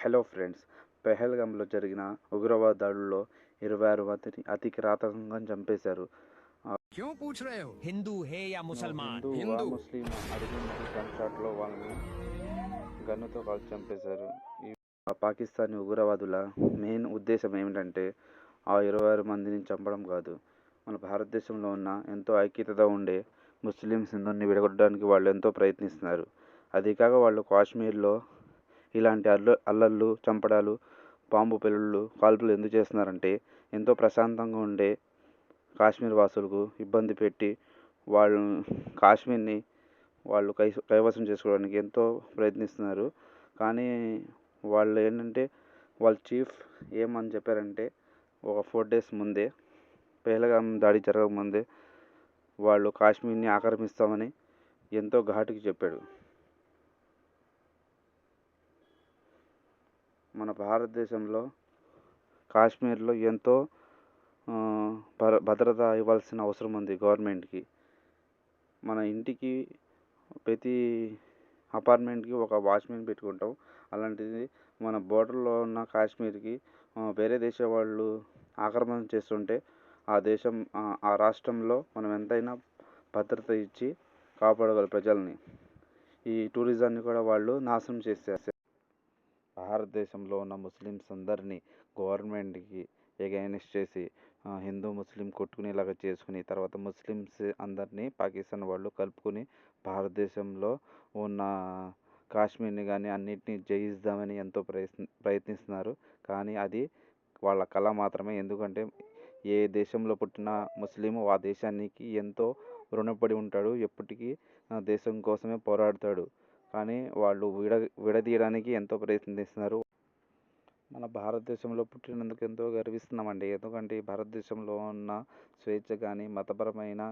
Hello friends పెహల్గంలో జరిగిన ఉగ్రవాద దాడుల్లో ఇరవై ఆరు మందిని అతి కిరాతకంగా చంపేశారు హిందూ ముసల్మాన్? హిందూ గన్నుతో కాల్చి చంపేశారు. పాకిస్తానీ ఉగ్రవాదుల మెయిన్ ఉద్దేశం ఏమిటంటే ఆ ఇరవై ఆరు మందిని చంపడం కాదు. మన భారతదేశంలో ఉన్న ఎంతో ఐక్యతగా ఉండే ముస్లిమ్స్ హిందువుని విడగొట్టడానికి వాళ్ళు ఎంతో ప్రయత్నిస్తున్నారు. అదే కాక వాళ్ళు కాశ్మీర్లో ఇలాంటి అల్ల అల్లర్లు చంపడాలు బాంబు పిల్లలు కాల్పులు ఎందుకు చేస్తున్నారంటే ఎంతో ప్రశాంతంగా ఉండే కాశ్మీర్ వాసులకు ఇబ్బంది పెట్టి వాళ్ళు కాశ్మీర్ని వాళ్ళు కై కైవసం చేసుకోవడానికి ఎంతో ప్రయత్నిస్తున్నారు. కానీ వాళ్ళు ఏంటంటే వాళ్ళ చీఫ్ ఏమని చెప్పారంటే ఒక ఫోర్ డేస్ ముందే పేహల్గాం దాడి జరగకముందే వాళ్ళు కాశ్మీర్ని ఆక్రమిస్తామని ఎంతో ఘాటుకి చెప్పాడు. మన భారతదేశంలో కాశ్మీర్లో ఎంతో భర- భద్రత ఇవ్వాల్సిన అవసరం ఉంది గవర్నమెంట్కి. మన ఇంటికి ప్రతి అపార్ట్మెంట్కి ఒక వాచ్మెన్ పెట్టుకుంటాం. అలాంటిది మన బోర్డర్లో ఉన్న కాశ్మీర్కి వేరే దేశ వాళ్ళు ఆక్రమణ చేస్తుంటే ఆ దేశం ఆ, ఆ రాష్ట్రంలో మనం ఎంతైనా భద్రత ఇచ్చి కాపాడగల ప్రజల్ని. ఈ టూరిజాన్ని కూడా వాళ్ళు నాశనం చేసేస్తారు భారతదేశంలో ఉన్న ముస్లిమ్స్ అందరినీ గవర్నమెంట్కి ఎగైనెస్ట్ చేసి హిందూ ముస్లిం కొట్టుకునేలాగా చేసుకుని తర్వాత ముస్లిమ్స్ అందరినీ పాకిస్తాన్ వాళ్ళు కలుపుకొని భారతదేశంలో ఉన్న కాశ్మీర్ని కానీ అన్నిటినీ జయిద్దామని ఎంతో ప్రయత్ని ప్రయత్నిస్తున్నారు. కానీ అది వాళ్ళ కళ మాత్రమే. ఎందుకంటే ఏ దేశంలో పుట్టిన ముస్లిము ఆ దేశానికి ఎంతో రుణపడి ఉంటాడు. ఎప్పటికీ దేశం కోసమే పోరాడతాడు. కానీ వాళ్ళు విడ విడదీయడానికి ఎంతో ప్రయత్నిస్తున్నారు మన భారతదేశంలో పుట్టినందుకు ఎంతో గర్విస్తున్నామండి. ఎందుకంటే ఈ భారతదేశంలో ఉన్న స్వేచ్ఛ కానీ మతపరమైన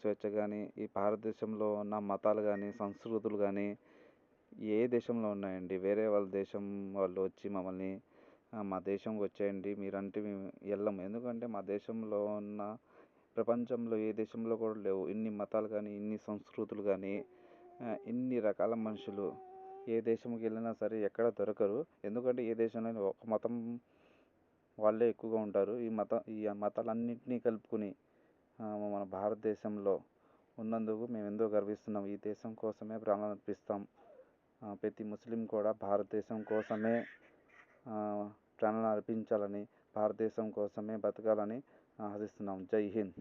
స్వేచ్ఛ కానీ ఈ భారతదేశంలో ఉన్న మతాలు కానీ సంస్కృతులు కానీ ఏ దేశంలో ఉన్నాయండి? వేరే వాళ్ళ దేశం వాళ్ళు వచ్చి మమ్మల్ని మా దేశంకి వచ్చేయండి మీరంటే మేము వెళ్ళము ఎందుకంటే మా దేశంలో ఉన్న ప్రపంచంలో ఏ దేశంలో కూడా లేవు. ఇన్ని మతాలు కానీ ఇన్ని సంస్కృతులు కానీ ఇన్ని రకాల మనుషులు ఏ దేశంకి వెళ్ళినా సరే ఎక్కడ దొరకరు. ఎందుకంటే ఏ దేశంలో ఒక మతం వాళ్ళే ఎక్కువగా ఉంటారు. ఈ మత ఈ మతాలన్నింటినీ కలుపుకొని మన భారతదేశంలో ఉన్నందుకు మేము ఎంతో గర్విస్తున్నాం. ఈ దేశం కోసమే ప్రాణాలు అర్పిస్తాం. ప్రతి ముస్లిం కూడా భారతదేశం కోసమే ప్రాణాలు అర్పించాలని భారతదేశం కోసమే బతకాలని ఆశిస్తున్నాం. జై హింద్.